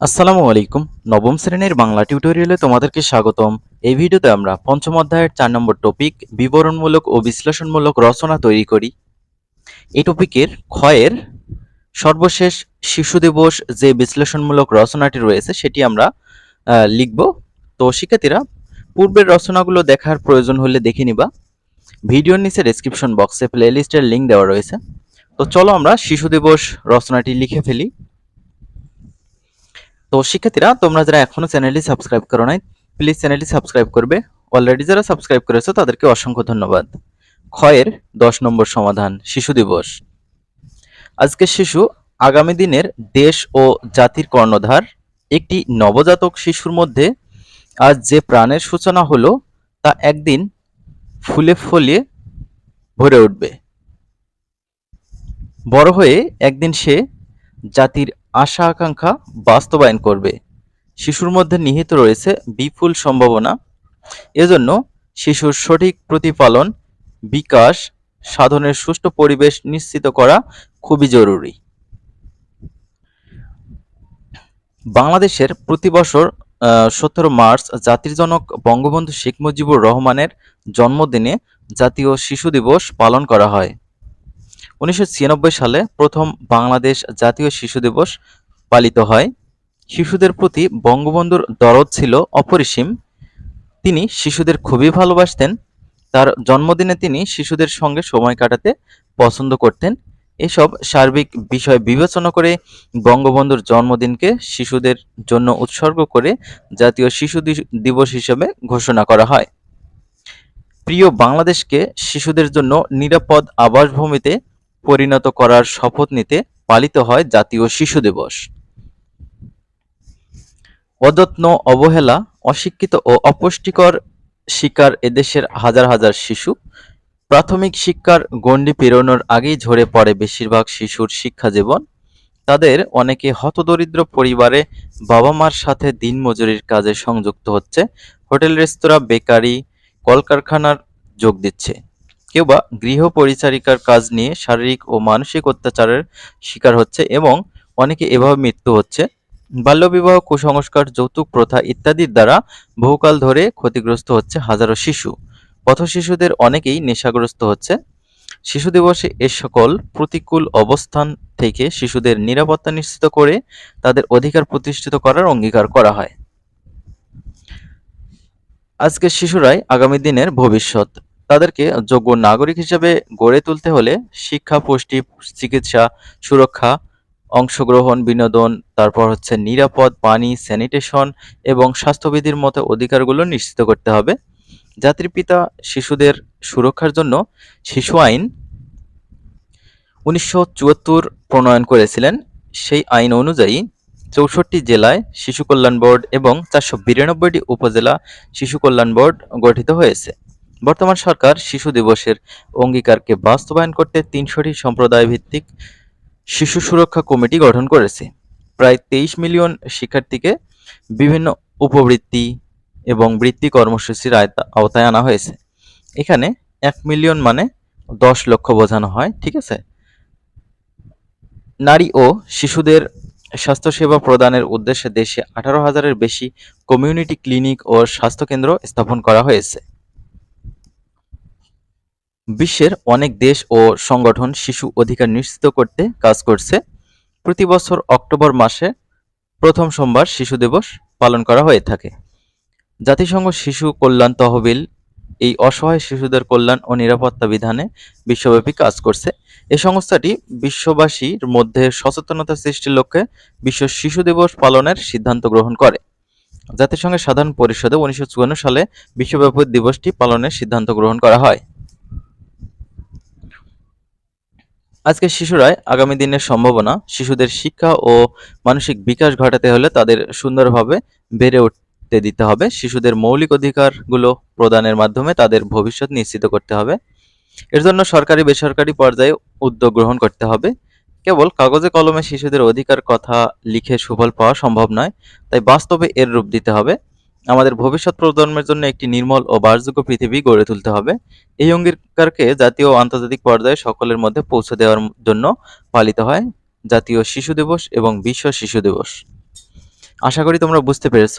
আসসালামু আলাইকুম। নবম শ্রেণির বাংলা টিউটোরিয়ালে তোমাদেরকে স্বাগতম। এই ভিডিওতে আমরা পঞ্চম অধ্যায়ের চার নম্বর টপিক বিবরণমূলক ও বিশ্লেষণমূলক রচনা তৈরি করি। এই টপিকের ক্ষয়ের সর্বশেষ শিশু দিবস যে বিশ্লেষণমূলক রচনাটি রয়েছে, সেটি আমরা লিখব। তো শিক্ষার্থীরা, পূর্বের রচনাগুলো দেখার প্রয়োজন হলে দেখে নিবা। ভিডিওর নিচে ডেসক্রিপশন বক্সে প্লেলিস্টের লিঙ্ক দেওয়া রয়েছে। তো চলো আমরা শিশু দিবস রচনাটি লিখে ফেলি। তো শিক্ষার্থীরা, তোমরা যারা এখনও চ্যানেলটি সাবস্ক্রাইব করো নাই প্লিজ চ্যানেলটি সাবস্ক্রাইব করবে। অলরেডি যারা সাবস্ক্রাইব করেছ, তাদেরকে অসংখ্য ধন্যবাদ। ক্ষয়ের দশ নম্বর সমাধান, শিশু দিবস। আজকে শিশু আগামী দিনের দেশ ও জাতির কর্ণধার, একটি নবজাতক শিশুর মধ্যে আজ যে প্রাণের সূচনা হলো, তা একদিন ফুলে ফলিয়ে ভরে উঠবে। বড় হয়ে একদিন সে জাতির আশা আকাঙ্ক্ষা বাস্তবায়ন করবে। শিশুর মধ্যে নিহিত রয়েছে বিপুল সম্ভাবনা। এজন্য শিশুর সঠিক প্রতিপালন, বিকাশ, সাধনের সুষ্ঠু পরিবেশ নিশ্চিত করা খুবই জরুরি। বাংলাদেশের প্রতি বছর সতেরো মার্চ জাতির জনক বঙ্গবন্ধু শেখ মুজিবুর রহমানের জন্মদিনে জাতীয় শিশু দিবস পালন করা হয়। উনিশশো ছিয়ানব্বই সালে প্রথম বাংলাদেশ জাতীয় শিশু দিবস পালিত হয়। শিশুদের প্রতি বঙ্গবন্ধুর দরদ ছিল অপরিসীম। তিনি শিশুদের খুবই ভালোবাসতেন। তার জন্মদিনে তিনি শিশুদের সঙ্গে সময় কাটাতে পছন্দ করতেন। এসব সার্বিক বিষয় বিবেচনা করে বঙ্গবন্ধুর জন্মদিনকে শিশুদের জন্য উৎসর্গ করে জাতীয় শিশু দিবস হিসেবে ঘোষণা করা হয়। প্রিয় বাংলাদেশকে শিশুদের জন্য নিরাপদ আবাসভূমিতে পরিণত করার শপথ নিতে পালিত হয় জাতীয় শিশু দিবস। অযত্ন, অবহেলা, অশিক্ষিত ও অপুষ্টিকর শিকার এদেশের হাজার হাজার শিশু। প্রাথমিক শিক্ষার গণ্ডি পেরোনোর আগেই ঝরে পড়ে বেশিরভাগ শিশুর শিক্ষা জীবন। তাদের অনেকে হতদরিদ্র পরিবারে বাবা মার সাথে দিনমজুরির কাজে সংযুক্ত হচ্ছে। হোটেল, রেস্তোরাঁ, বেকারি, কলকারখানার যোগ দিচ্ছে। কেউ বা গৃহ পরিচারিকার কাজ নিয়ে শারীরিক ও মানসিক অত্যাচারের শিকার হচ্ছে এবং অনেকে এভাবে মৃত্যু হচ্ছে। বাল্যবিবাহ, কুসংস্কার, যৌতুক প্রথা ইত্যাদির দ্বারা বহুকাল ধরে ক্ষতিগ্রস্ত হচ্ছে হাজারো শিশু। পথ শিশুদের অনেকেই নেশাগ্রস্ত হচ্ছে। শিশু দিবসে এ সকল প্রতিকূল অবস্থান থেকে শিশুদের নিরাপত্তা নিশ্চিত করে তাদের অধিকার প্রতিষ্ঠিত করার অঙ্গীকার করা হয়। আজকের শিশুরাই আগামী দিনের ভবিষ্যৎ। তাদেরকে যোগ্য নাগরিক হিসেবে গড়ে তুলতে হলে শিক্ষা, পুষ্টি, চিকিৎসা, সুরক্ষা, অংশগ্রহণ, বিনোদন, তারপর হচ্ছে নিরাপদ পানি, স্যানিটেশন এবং স্বাস্থ্যবিধির মতো অধিকারগুলো নিশ্চিত করতে হবে। জাতির পিতা, শিশুদের সুরক্ষার জন্য শিশু আইন উনিশশো চুয়াত্তর প্রণয়ন করেছিলেন। সেই আইন অনুযায়ী চৌষট্টি জেলায় শিশু কল্যাণ বোর্ড এবং চারশো বিরানব্বইটি উপজেলা শিশু কল্যাণ বোর্ড গঠিত হয়েছে। বর্তমান সরকার শিশু দিবসের অঙ্গীকারকে বাস্তবায়ন করতে তিনশোটি সম্প্রদায় ভিত্তিক শিশু সুরক্ষা কমিটি গঠন করেছে। প্রায় তেইশ মিলিয়ন শিক্ষার্থীকে বিভিন্ন উপবৃত্তি এবং বৃত্তি কর্মসূচির আওতায় আনা হয়েছে। এখানে এক মিলিয়ন মানে দশ লক্ষ বোঝানো হয়, ঠিক আছে? নারী ও শিশুদের স্বাস্থ্যসেবা প্রদানের উদ্দেশ্যে দেশে আঠারো হাজারের বেশি কমিউনিটি ক্লিনিক ও স্বাস্থ্যকেন্দ্র স্থাপন করা হয়েছে। বিশ্বের অনেক দেশ ও সংগঠন শিশু অধিকার নিশ্চিত করতে কাজ করছে। প্রতি বছর অক্টোবর মাসে প্রথম সোমবার শিশু দিবস পালন করা হয়ে থাকে। জাতিসংঘ শিশু কল্যাণ তহবিল এই অসহায় শিশুদের কল্যাণ ও নিরাপত্তা বিধানে বিশ্বব্যাপী কাজ করছে। এ সংস্থাটি বিশ্ববাসীর মধ্যে সচেতনতা সৃষ্টির লক্ষ্যে বিশ্ব শিশু দিবস পালনের সিদ্ধান্ত গ্রহণ করে। জাতিসংঘের সাধারণ পরিষদে উনিশশো চুয়ান্ন সালে বিশ্বব্যাপী দিবসটি পালনের সিদ্ধান্ত গ্রহণ করা হয়। আজকে শিশুরাই আগামী দিনের সম্ভাবনা, শিশুদের শিক্ষা ও মানসিক বিকাশ ঘটাতে হলে তাদের সুন্দরভাবে বেড়ে উঠতে দিতে হবে। শিশুদের মৌলিক অধিকারগুলো প্রদানের মাধ্যমে তাদের ভবিষ্যৎ নিশ্চিত করতে হবে। এর জন্য সরকারি, বেসরকারি পর্যায়ে উদ্যোগ গ্রহণ করতে হবে। কেবল কাগজে কলমে শিশুদের অধিকার কথা লিখে সুফল পাওয়া সম্ভব নয়, তাই বাস্তবে এর রূপ দিতে হবে। আমাদের ভবিষ্যৎ প্রজন্মের জন্য একটি নির্মল ও বাসযোগ্য পৃথিবী গড়ে তুলতে হবে। এই অঙ্গীকারকে জাতীয় আন্তর্জাতিক পর্যায়ে সকলের মধ্যে পৌঁছে দেওয়ার জন্য পালিত হয়। জাতীয় শিশু দিবস এবং বিশ্ব শিশু দিবস। আশা করি তোমরা বুঝতে পেরেছ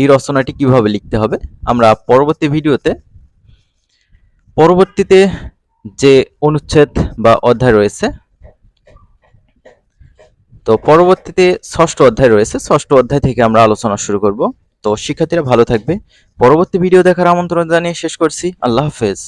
এই রচনাটি কীভাবে লিখতে হবে। আমরা পরবর্তী ভিডিওতে পরবর্তীতে যে অনুচ্ছেদ বা অধ্যায় রয়েছে, তো পরবর্তীতে ষষ্ঠ অধ্যায় রয়েছে। ষষ্ঠ অধ্যায় থেকে আমরা আলোচনা শুরু করব। তো শিক্ষার্থীরা ভালো থাকবে। পরবর্তী ভিডিও দেখার আমন্ত্রণ জানিয়ে শেষ করছি। আল্লাহ হাফেজ।